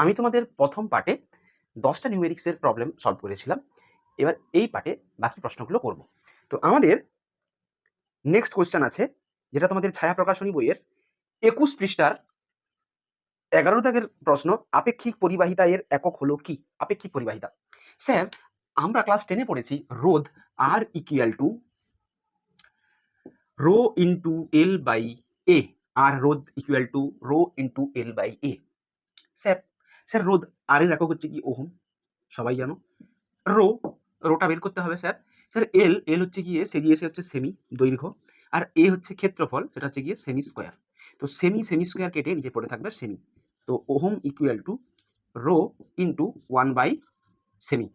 আমি তোমাদের প্রথম পার্টে দশটা নিউমেরিক্সের প্রবলেম সলভ করেছিলাম। এবার এই পার্টে বাকি প্রশ্নগুলো করব। তো আমাদের নেক্সট কোয়েশ্চেন আছে, যেটা তোমাদের ছায়া প্রকাশনী বইয়ের একুশ পৃষ্ঠার এগারো দাগের প্রশ্ন, আপেক্ষিক পরিবাহিতা এর একক হলো কি? আপেক্ষিক পরিবাহিতা। স্যার, আমরা ক্লাস টেনে পড়েছি, রোধ আর equal to rho into L by A আর রোধ equal to rho into L by A sir sir রোদ আর এর একক হচ্ছে কি ওহম সবাই জানো। রো, রোটা বের করতে হবে স্যার স্যার এল এল হচ্ছে গিয়ে সেরিয়েসে হচ্ছে সেমি দৈর্ঘ্য। আর এ হচ্ছে ক্ষেত্রফল, সেটা হচ্ছে গিয়ে সেমি স্কোয়ার তো সেমি সেমি স্কোয়ার কেটে নিচে পড়ে থাকবে সেমি তো ohm equal to rho into one by semi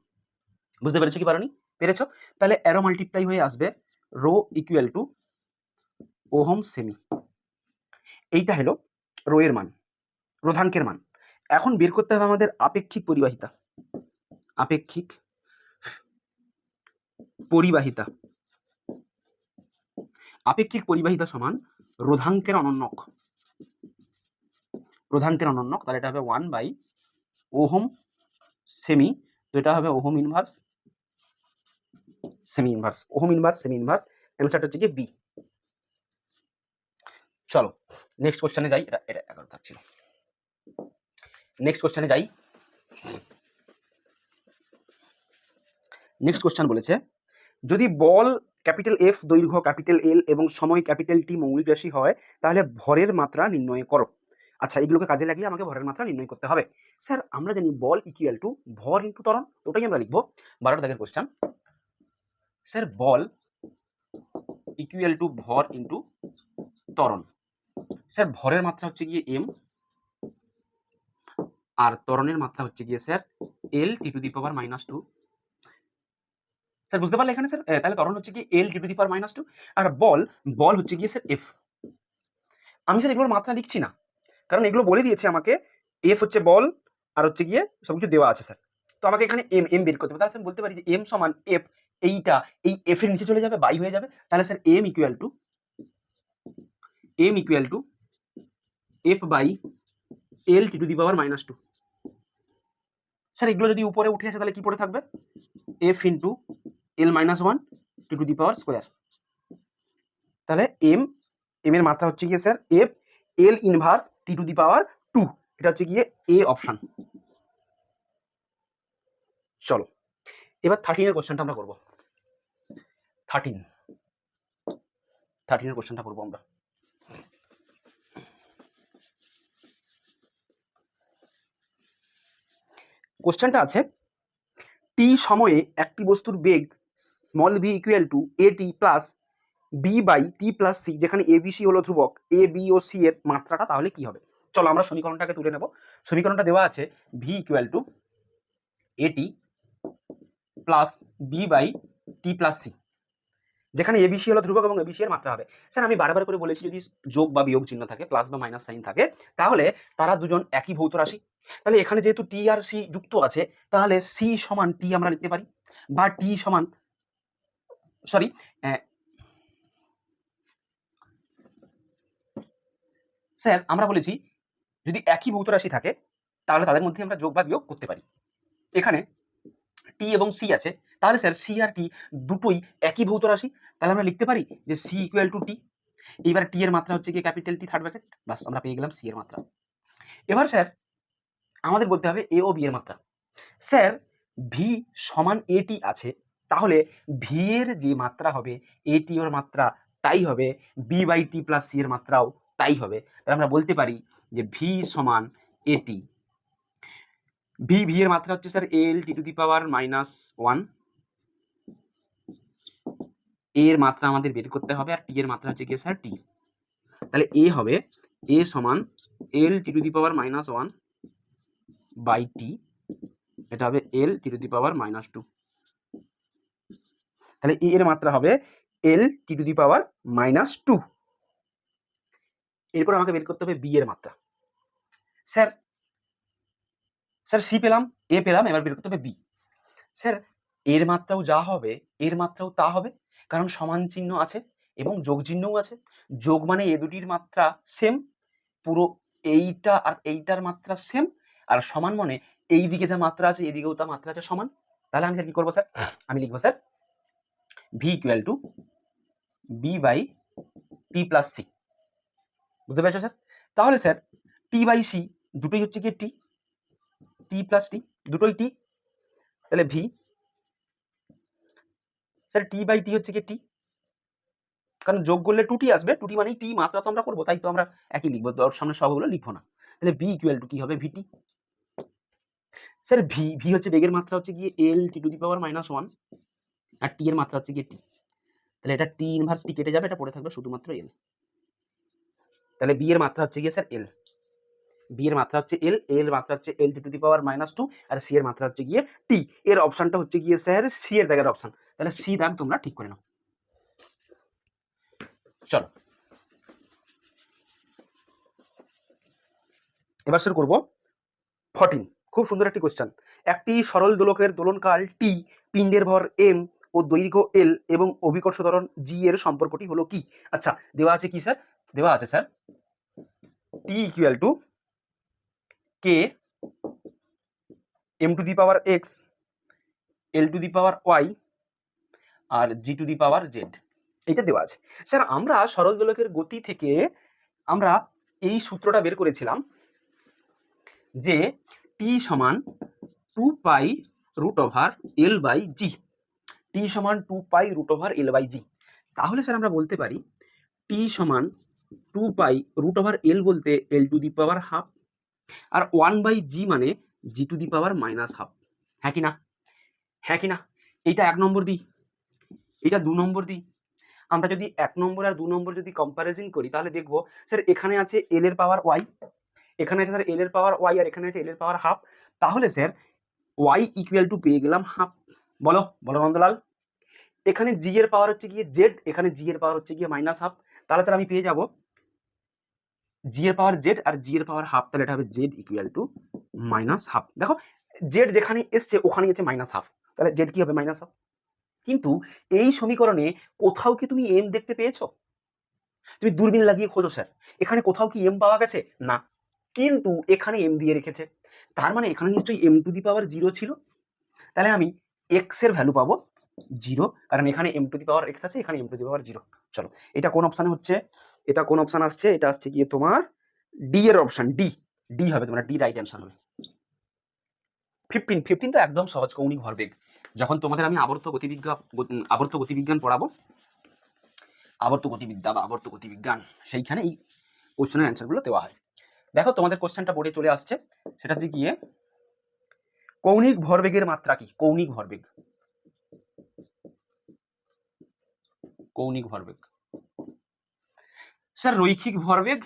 বুঝতে পেরেছ কি পারোনি? পেরেছ? তাহলে অ্যারো মাল্টিপ্লাই হয়ে আসবে rho equal to ohm semi এইটা হলো রো এর মান, রোধাঙ্কের মান। এখন বের করতে হবে আমাদের আপেক্ষিক পরিবাহিতা। আপেক্ষিক পরিবাহিতা। আপেক্ষিক পরিবাহিতা সমান রোধাঙ্কের অনন্যক। রোধাঙ্কের অনন্যক, তাহলে এটা হবে ওয়ান বাই ওহম সেমি তো এটা হবে ohm inverse semi inverse ohm inverse semi inverse অ্যান্সারটা হচ্ছে কি বি চলো নেক্সট কোশ্চেনে যাই, এটা এটা এগারো থাকছিল নেক্সট কোশ্চেনে যাই। নেক্সট কোশ্চেন বলেছে, যদি বল ক্যাপিটাল এফ দৈর্ঘ্য ক্যাপিটাল এল এবং সময় ক্যাপিটাল টি মৌলিক রাশি হয়, তাহলে ভরের মাত্রা নির্ণয় করো। আচ্ছা এগুলোকে কাজে লাগিয়ে আমাকে ভরের মাত্রা নির্ণয় করতে হবে। স্যার আমরা জানি বল ইকুয়াল টু ভর ইন্টু ত্বরণ তো ওটাই আমরা লিখব। বারোটা দাগের কোশ্চেন স্যার বল ইকুয়াল টু ভর ইন্টু ত্বরণ। স্যার ভরের মাত্রা হচ্ছে গিয়ে এম আর ত্বরণের মাত্রা হচ্ছে গিয়ে sir L T to the power minus two sir, বুঝতে পারলে এখানে, স্যার? তাহলে ত্বরণ হচ্ছে কি L T to the power minus two আর বল বল হচ্ছে গিয়ে স্যার এফ আমি স্যার এগুলোর মাত্রা লিখছি না। কারণ এগুলো বলে দিয়েছে আমাকে এফ হচ্ছে বল আর হচ্ছে গিয়ে সবকিছু দেওয়া আছে স্যার। তো আমাকে এখানে এম এম বের করতে হবে। তাহলে স্যার বলতে পারি যে এম সমান এফ এইটা, এই এফ এর নিচে চলে যাবে, বাই হয়ে যাবে। তাহলে sir M equal to M equal to F by L T to the power minus two sir, এগুলো যদি উপরে উঠে আসে, তাহলে কি পড়ে থাকবে? F into L minus one T to the power square তাহলে এম এম এর মাত্রা হচ্ছে গিয়ে sir F L inverse T to the power two এটা হচ্ছে গিয়ে এ অপশন চলো, এবার থার্টিনের কোশ্চেনটা আমরা করব। থার্টিন থার্টিনের কোশ্চেনটা করব আমরা। কোশ্চেনটা আছে টি সময়ে একটি বস্তুর বেগ small V equal to A T plus B by T plus C যেখানে এ বি সি হলো ধ্রুবক এ বি ও সি এর মাত্রাটা তাহলে কি হবে? চলো আমরা সমীকরণটাকে তুলে নেব। সমীকরণটা দেওয়া আছে V equal to A T plus B by T plus C যেখানে এবিসি হলো ধ্রুবক এবং এবিসি এর মাত্রা হবে। স্যার, আমি বারবার করে বলেছি যদি যোগ বা বিয়োগ চিহ্ন থাকে প্লাস বা মাইনাস সাইন থাকে, তাহলে তারা দুজন একই ভৌত রাশি। তাহলে এখানে যেহেতু টি আর সি যুক্ত আছে, তাহলে সি সমান টি আমরা লিখতে পারি, বা টি সমান সরি স্যার, আমরা বলেছি যদি একই ভৌত রাশি থাকে, তাহলে তাদের মধ্যে আমরা যোগ বা বিয়োগ করতে পারি। এখানে টি এবং সি আছে, তাহলে স্যার সি আর টি দুটোই একই ভৌত রাশি? তাহলে আমরা লিখতে পারি যে সি ইকুয়াল টু টি এইবার টি এর মাত্রা হচ্ছে কি ক্যাপিটাল টি থার্ড ব্র্যাকেট বাস, আমরা পেয়ে গেলাম সি এর মাত্রা। এবার স্যার আমাদের বলতে হবে এ ও বি এর মাত্রা। স্যার ভি সমান এ টি আছে, তাহলে ভি এর যে মাত্রা হবে এ টি এর মাত্রা তাই হবে B by T plus C এর মাত্রাও তাই হবে। তাহলে আমরা বলতে পারি যে ভি সমান এ টি ভি ভি এর মাত্রা হচ্ছে sir L T to the power minus ওয়ানের মাত্রা আমাদের বের করতে হবে আর টি এর মাত্রা হচ্ছে কি স্যার টি তাহলে এ হবে এ সমান L T to the power minus one by T এটা হবে L T to the power minus two তাহলে এ এর মাত্রা হবে L T to the power minus two এরপর আমাকে বের করতে হবে বি এর মাত্রা। স্যার স্যার সি পেলাম এ পেলাম, এবার বের করতে হবে বি স্যার এর মাত্রাও যা হবে, এর মাত্রাও তা হবে, কারণ সমান চিহ্ন আছে এবং যোগ চিহ্নও আছে। যোগ মানে এ দুটির মাত্রা সেম পুরো এইটা আর এইটার মাত্রা সেম আর সমান মানে এই দিকে যা মাত্রা আছে, এদিকেও তা মাত্রা আছে সমান। তাহলে আমি স্যার কি করব স্যার আমি লিখব sir V equal to B by T plus C বুঝতে পেরেছ স্যার তাহলে স্যার টি বাই সি দুটোই হচ্ছে কি টি টি প্লাস টি দুটোই টি তাহলে V sir T by T হচ্ছে কি টি কারণ যোগ করলে টুটি আসবে টুটি মানে টি মাত্রা তো আমরা করব, তাই তো আমরা একই লিখব ওর সামনে সবগুলো লিখব না। তাহলে বি ইকুয়াল টু কি হবে ভিটি স্যার ভি ভি হচ্ছে বেগের মাত্রা হচ্ছে গিয়ে L T to the power minus one R T এর মাত্রা হচ্ছে গিয়ে টি তাহলে এটা টি ইনভার্স টি কেটে যাবে, এটা পড়ে থাকবে শুধুমাত্র এল তাহলে বি এর মাত্রা হচ্ছে গিয়ে স্যার এল বি এর মাত্রা হচ্ছে এল এল মাত্রা হচ্ছে L T the power minus two R C এর মাত্রা হচ্ছে গিয়ে টি এর অপশনটা হচ্ছে গিয়ে স্যার সি এর দাগের অপশন তাহলে সি দাগ তোমরা ঠিক করে নাও। চলো। এবার স্যার করব ফর্টিন খুব সুন্দর একটি কোশ্চেন একটি সরল দোলকের দোলনকাল টি পিণ্ডের ভর এম ও দৈর্ঘ্য এল এবং অভিকর্ষ ত্বরণ জি এর সম্পর্কটি হলো কি? আচ্ছা দেওয়া আছে কি স্যার দেওয়া আছে sir T equal to K M to the power X L to the power Y R G to the power Z এটা দেওয়া আছে। স্যার, আমরা সরল দোলকের গতি থেকে আমরা এই সূত্রটা বের করেছিলাম যে টি সমান two pi root over L by G T সমান two pi root over L by G তাহলে স্যার, আমরা বলতে পারি টি সমান two pi root over L বলতে L to the power half R one by G মানে G to the power minus half হ্যাঁ কি না? হ্যাঁ কি না? এইটা এক নম্বর দিই। এটা দু নম্বর দিই। আমরা যদি এক নম্বর আর দু নম্বর যদি কম্পারিজন করি, তাহলে দেখব স্যার এখানে আছে এল এর পাওয়ার ওয়াই এখানে আছে স্যার এল এর পাওয়ার ওয়াই আর এখানে আছে এল এর পাওয়ার হাফ তাহলে স্যার ওয়াই ইকুয়াল টু পেয়ে গেলাম হাফ বলো বলো নন্দলাল। এখানে জি এর পাওয়ার হচ্ছে গিয়ে জেড এখানে জি এর পাওয়ার হচ্ছে গিয়ে মাইনাস হাফ তাহলে স্যার আমি পেয়ে যাব জি এর পাওয়ার জেড আর জি এর পাওয়ার হাফ তাহলে এটা হবে Z equal to minus half দেখো জেড যেখানে এসছে, ওখানে আছে মাইনাস হাফ তাহলে জেড কি হবে মাইনাস হাফ কিন্তু এই সমীকরণে কোথাও কি তুমি এম দেখতে পেয়েছ? তুমি দূরবীন লাগিয়ে খোঁজো স্যার এখানে কোথাও কি এম পাওয়া গেছে? না। কিন্তু এখানে এম দিয়ে রেখেছে। তার মানে এখানে নিশ্চয়ই M to the power zero ছিল। তাহলে আমি এক্সের ভ্যালু পাবো জিরো কারণ এখানে M to the power X আছে, এখানে M to the power zero চলো, এটা কোন অপশানে হচ্ছে? এটা কোন অপশান আসছে? এটা আসছে গিয়ে তোমার ডি এর অপশান ডি ডি হবে তোমার ডি রাইট অ্যান্সার হবে। ফিফটিন ফিফটিন তো একদম সহজ কৌণিক ভরবেগ। যখন তোমাদের আমি আবর্ত গতিবিজ্ঞান আবর্ত গতিবিজ্ঞান পড়াবো, আবর্ত গতিবিদ্যা বা আবর্ত গতিবিজ্ঞান, সেইখানে এই কোশ্চেনের অ্যান্সারগুলো দেওয়া হয়। দেখো, তোমাদের কোশ্চেনটা বোর্ডে চলে আসছে, সেটা হচ্ছে গিয়ে কৌণিক ভরবেগের মাত্রা কি? কৌণিক ভরবেগ। কৌণিক ভরবেগ। স্যার, রৈখিক ভরবেগ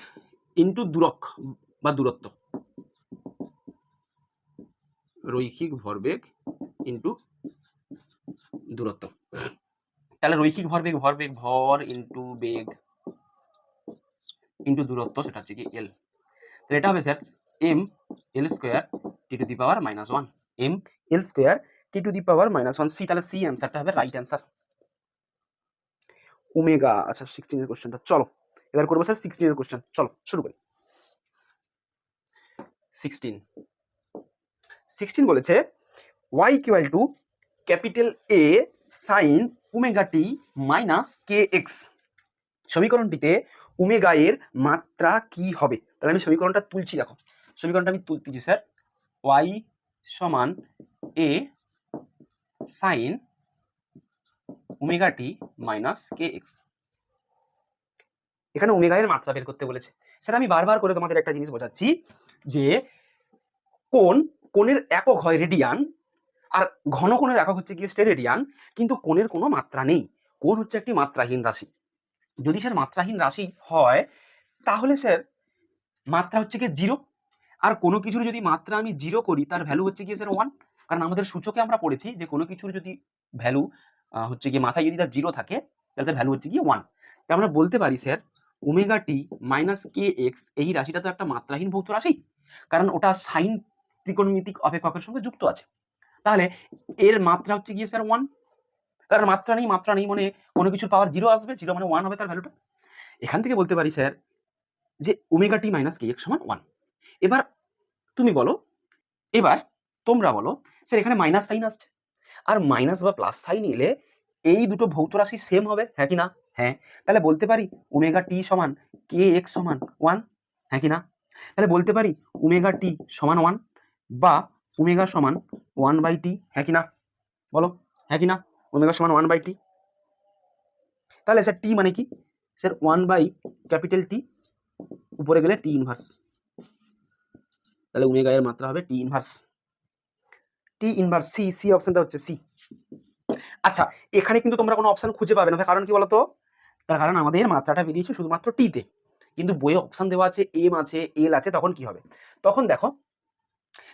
ইন্টু দূরক বা দূরত্ব। রৈখিক ভরবেগ ইন্টু দূরত্ব। তাহলে রৈখিক ভরবেগ ভরবেগ, ভর ইন্টু বেগ ইন্টু দূরত্ব সেটা হচ্ছে কি এল তাহলে এটা হবে sir M L square T to the power minus one M L square T to the power minus one C তাহলে সি অ্যান্সারটা হবে রাইট অ্যান্সার ওমেগা। আচ্ছা সিক্সটিনের কোশ্চেনটা চলো। এবার করব স্যার সিক্সটিনের কোশ্চেন চলো, শুরু করি। সিক্সটিন সিক্সটিন বলেছে Y equal to capital A sine omega T minus K X সমীকরণটিতে omega এর মাত্রা কি হবে? তাহলে আমি সমীকরণটা তুলছি, দেখো। সমীকরণটা আমি তুলতেছি স্যার ওয়াই সমান A sine omega T minus K X এখানে ওমেগা এর মাত্রা বের করতে বলেছে। স্যার, আমি বারবার করে তোমাদের একটা জিনিস বোঝাচ্ছি যে কোন কোণের একক হয় রেডিয়ান, আর ঘন কোণের একক হচ্ছে গিয়ে স্টেরেডিয়ান, কিন্তু কোণের কোনো মাত্রা নেই। কোণ হচ্ছে একটি মাত্রাহীন রাশি। যদি স্যার মাত্রাহীন রাশি হয়, তাহলে স্যার মাত্রা হচ্ছে গিয়ে জিরো। আর কোনো কিছুর যদি মাত্রা আমি জিরো করি, তার ভ্যালু হচ্ছে গিয়ে স্যার ওয়ান কারণ আমাদের সূচকে আমরা পড়েছি যে কোনো কিছুর যদি ভ্যালু হচ্ছে গিয়ে মাথায় যদি তার জিরো থাকে, তাহলে তার ভ্যালু হচ্ছে গিয়ে ওয়ান তা আমরা বলতে পারি sir omega T minus K X এই রাশিটা তো একটা মাত্রাহীন ভৌত রাশি, কারণ ওটা সাইন ত্রিকোণমিতিক অপেক্ষকের সঙ্গে যুক্ত আছে। তাহলে এর মাত্রা হচ্ছে গিয়ে স্যার ওয়ান কারণ মাত্রা নেই মাত্রা নেই মানে কোনো কিছুর পাওয়ার জিরো আসবে জিরো মানে ওয়ান হবে তার ভ্যালুটা এখান থেকে বলতে পারি স্যার যে omega T minus K X সমান ওয়ান এবার তুমি বলো, এবার তোমরা বলো স্যার এখানে মাইনাস সাইন আসছে। আর মাইনাস বা প্লাস সাইন এলে এই দুটো ভৌত রাশি সেম হবে হ্যাঁ কি না? হ্যাঁ। তাহলে বলতে পারি ওমেগা টি সমান কে এক্স সমান ওয়ান হ্যাঁ কি না? তাহলে বলতে পারি ওমেগা টি সমান ওয়ান বা ওমেগা সমান ওয়ান বাই টি হ্যাঁ কি না? বলো হ্যাঁ কি না? ওমেগা সমান ওয়ান বাই টি তাহলে স্যার টি মানে কি? Sir one by capital T উপরে গেলে টি ইনভার্স তাহলে ওমেগা এর মাত্রা হবে T inverse T inverse C C অপশনটা হচ্ছে সি আচ্ছা এখানে কিন্তু তোমরা কোনো অপশন খুঁজে পাবে না। কারণ কি বলতো? তার কারণ আমাদের মাত্রাটা বেরিয়েছে শুধুমাত্র টিতে কিন্তু বইয়ে অপশন দেওয়া আছে এম আছে এল আছে, তখন কি হবে? তখন দেখো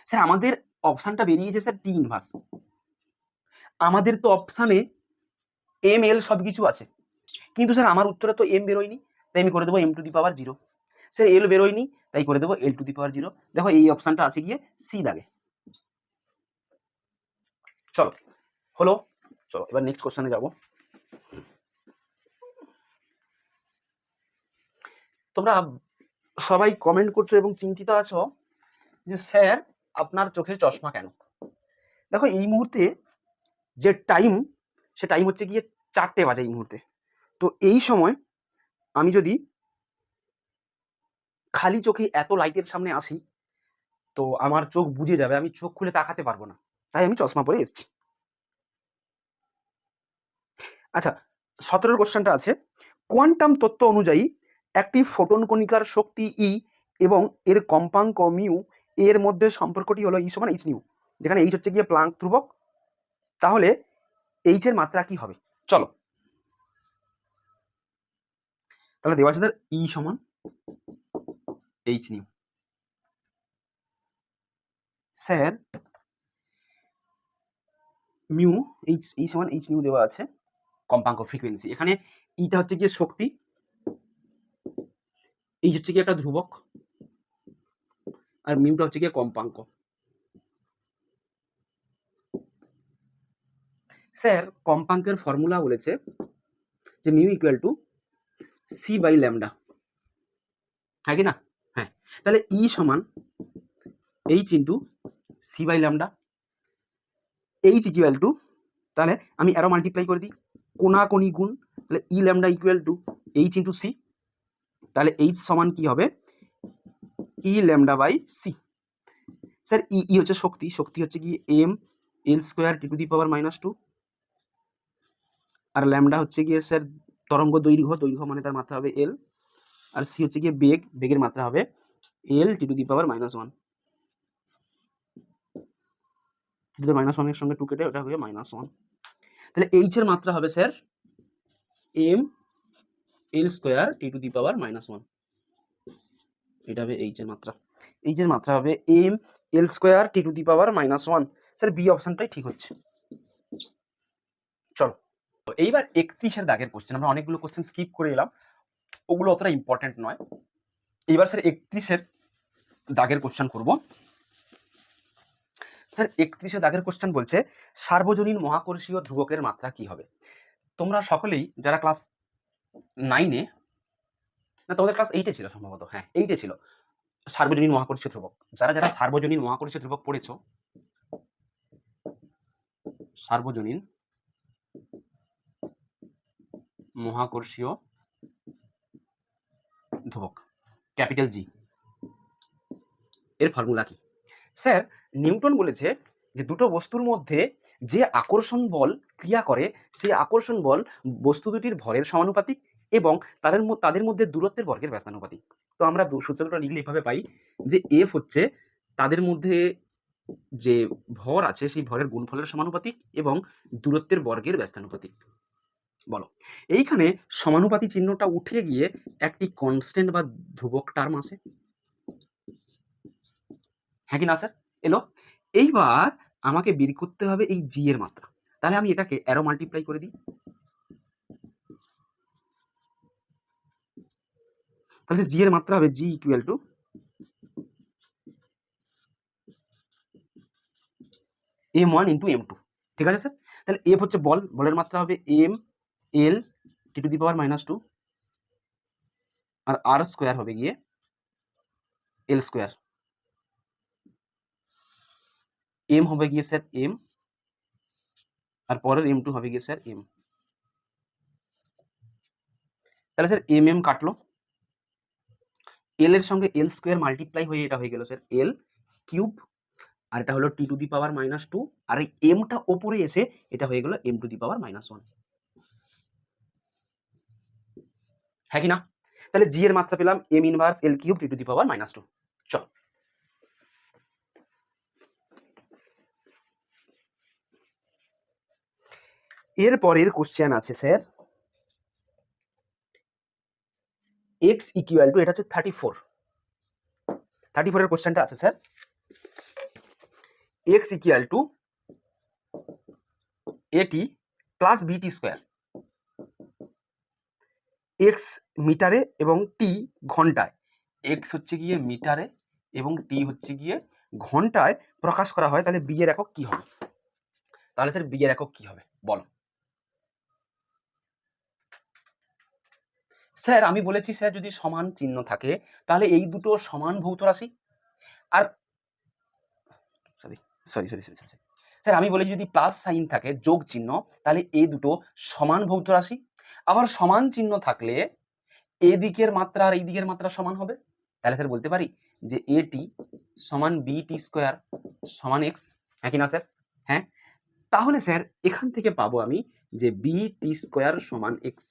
স্যার আমাদের অপশনটা বেরিয়েছে স্যার টি ইনভার্স আমাদের তো অপশানে এম এল সব কিছু আছে। কিন্তু স্যার আমার উত্তরে তো এম বেরোয়নি, তাই আমি করে দেবো M to the power zero sir L বেরোয়নি, তাই করে দেবো এল টু দি পাওয়ার জিরো দেখো এই অপশানটা আছে গিয়ে সি দাগে। চলো, হলো, চলো, এবার নেক্সট কোশ্চেনে যাব। তোমরা সবাই কমেন্ট করছ এবং চিন্তিত আছো যে স্যার, আপনার চোখে চশমা কেন? দেখো, এই মুহূর্তে যে টাইম সে টাইম হচ্ছে গিয়ে চারটে বাজে এই মুহূর্তে। তো এই সময় আমি যদি খালি চোখে এত লাইটের সামনে আসি, তো আমার চোখ বুঝে যাবে, আমি চোখ খুলে তাকাতে পারব না। তাই আমি চশমা পরে এসেছি। আচ্ছা সতেরোর কোশ্চেনটা আছে। কোয়ান্টাম তত্ত্ব অনুযায়ী একটি ফোটন কণিকার শক্তি ই এবং এর কম্পাঙ্ক মিউ এর মধ্যে সম্পর্কটি হলো ই সমান এইচ নিউ যেখানে এইচ হচ্ছে গিয়ে প্লাঙ্ক ধ্রুবক। তাহলে এইচ এর মাত্রা কি হবে? চলো। তাহলে দেওয়া আছে স্যার ই সমান H nu sir mu H E সমান এইচ নিউ দেওয়া আছে, কম্পাঙ্ক ফ্রিকোয়েন্সি এখানে ইটা হচ্ছে গিয়ে শক্তি এই হচ্ছে গিয়ে একটা ধ্রুবক, আর মিউটা হচ্ছে গিয়ে কম্পাঙ্ক। স্যার, কম্পাঙ্কের ফর্মুলা বলেছে যে mu equal to C by lambda হ্যাঁ কি না? হ্যাঁ। তাহলে ই সমান H into C by lambda H equal to তাহলে আমি আরও মাল্টিপ্লাই করে দিই, কোনা কোনি গুণ, তাহলে E lambda equal to H into C তাহলে এইচ সমান কি হবে? E lambda by C sir E E হচ্ছে শক্তি শক্তি হচ্ছে কি? M L square T to the power minus two R lambda হচ্ছে গিয়ে স্যার তরঙ্গ দৈর্ঘ্য দৈর্ঘ্য মানে তার মাত্রা হবে এল আর সি হচ্ছে গিয়ে বেগ, বেগের মাত্রা হবে L T to the power minus one যদি মাইনাস ওয়ানের সঙ্গে টু কেটে, ওটা হবে মাইনাস ওয়ান তাহলে এইচ এর মাত্রা হবে sir M L square T to the power minus one এটা হবে এইচ এর মাত্রা। এইচ এর মাত্রা হবে M L square T to the power minus one sir B অপশনটাই ঠিক হচ্ছে। চলো এইবার একত্রিশের দাগের কোশ্চেন আমরা অনেকগুলো কোশ্চেন স্কিপ করে এলাম। ওগুলো অতটা ইম্পর্টেন্ট নয়। এইবার স্যার একত্রিশের দাগের কোশ্চেন করব। স্যার, একত্রিশে দাগের কোশ্চেন বলছে, সার্বজনীন মহাকর্ষীয় ধ্রুবকের মাত্রা কি হবে? তোমরা সকলেই যারা ক্লাস নাইনে না তোমাদের ক্লাস এইটে ছিল সম্ভবত হ্যাঁ এইটে ছিল, সার্বজনীন মহাকর্ষীয় ধ্রুবক, যারা যারা সার্বজনীন মহাকর্ষীয় ধ্রুবক পড়েছ, সার্বজনীন মহাকর্ষীয় ধ্রুবক, ক্যাপিটাল জি এর ফর্মুলা কি? স্যার নিউটন বলেছে যে দুটো বস্তুর মধ্যে যে আকর্ষণ বল ক্রিয়া করে, সেই আকর্ষণ বল বস্তু দুটির ভরের সমানুপাতিক এবং তাদের তাদের মধ্যে দূরত্বের বর্গের ব্যস্তানুপাতিক তো আমরা সূত্রটা লিখলে এভাবে পাই যে এফ হচ্ছে তাদের মধ্যে যে ভর আছে, সেই ভরের গুণফলের সমানুপাতিক এবং দূরত্বের বর্গের ব্যস্তানুপাতিক বলো। এইখানে সমানুপাতি চিহ্নটা উঠে গিয়ে একটি কনস্ট্যান্ট বা ধ্রুবক টার্ম আছে হ্যাঁ কি না স্যার এলো। এইবার আমাকে বের করতে হবে এই জি এর মাত্রা। তাহলে আমি এটাকে অ্যারো মাল্টিপ্লাই করে দিই। তাহলে জি এর মাত্রা হবে G equal to M one into M two ঠিক আছে স্যার তাহলে এফ হচ্ছে বল। বলের মাত্রা হবে M L T to the power minus two R R square হবে গিয়ে এল স্কোয়ার এম হবে গিয়ে স্যার এম আর পরের এম টু হবে গিয়ে স্যার এম তাহলে স্যার এম এম কাটলো। এল এর সঙ্গে এল স্কোয়ার মাল্টিপ্লাই হয়ে এটা হয়ে গেল স্যার এল কিউব আর এটা হলো T to the power minus two আর এই এমটা ওপরে এসে এটা হয়ে গেল M to the power minus one হ্যাঁ কি না? তাহলে জি এর মাত্রা পেলাম M inverse L cube T to the power minus two চল। এর পরের কোশ্চেন আছে স্যার এক্স ইকুয়াল টু এটা হচ্ছে থার্টি ফোর থার্টি ফোরের কোশ্চেনটা আছে sir X equal to A T plus B T square X মিটারে এবং টি ঘন্টায়। এক্স হচ্ছে গিয়ে মিটারে এবং টি হচ্ছে গিয়ে ঘন্টায় প্রকাশ করা হয়, তাহলে বি এর একক কি হবে? তাহলে স্যার বি এর একক কি হবে? বলো। স্যার, আমি বলেছি স্যার, যদি সমান চিহ্ন থাকে, তাহলে এই দুটো সমান ভৌত রাশি। আর sorry sorry sorry sorry sorry. Sir, আমি বলেছি যদি প্লাস সাইন থাকে, যোগ চিহ্ন, তাহলে এই দুটো সমান ভৌত রাশি। আবার সমান চিহ্ন থাকলে এই দিকের মাত্রা আর এই দিকের মাত্রা সমান হবে। তাহলে স্যার বলতে পারি যে এ টি সমান বি টি স্কোয়ার সমান এক্স। হ্যাঁ কি না স্যার? হ্যাঁ? তাহলে স্যার, এখান থেকে পাবো আমি যে বি টি স্কোয়ার সমান এক্স।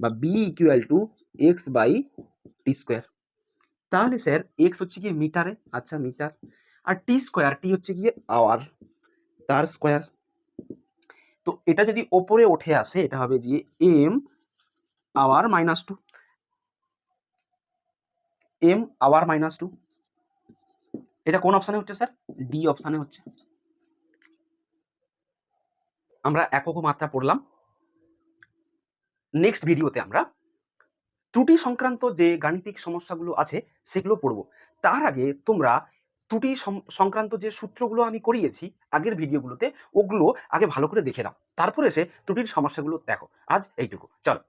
বা B equal to X by T square তাহলে স্যার এক্স হচ্ছে গিয়ে মিটারে আচ্ছা মিটার আর টি স্কোয়ার টি হচ্ছে গিয়ে আওয়ার তার স্কোয়ার তো এটা যদি ওপরে উঠে আসে, এটা হবে যে M hour minus two M hour minus two এটা কোন অপশানে হচ্ছে স্যার ডি অপশানে হচ্ছে। আমরা একক মাত্রা পড়লাম। নেক্সট ভিডিওতে আমরা ত্রুটি সংক্রান্ত যে গাণিতিক সমস্যাগুলো আছে, সেগুলো পড়ব। তার আগে তোমরা ত্রুটি সংক্রান্ত যে সূত্রগুলো আমি করিয়েছি আগের ভিডিওগুলোতে ওগুলো আগে ভালো করে দেখে নাও। তারপরে এসে ত্রুটির সমস্যাগুলো দেখো। আজ এইটুকু। চলো।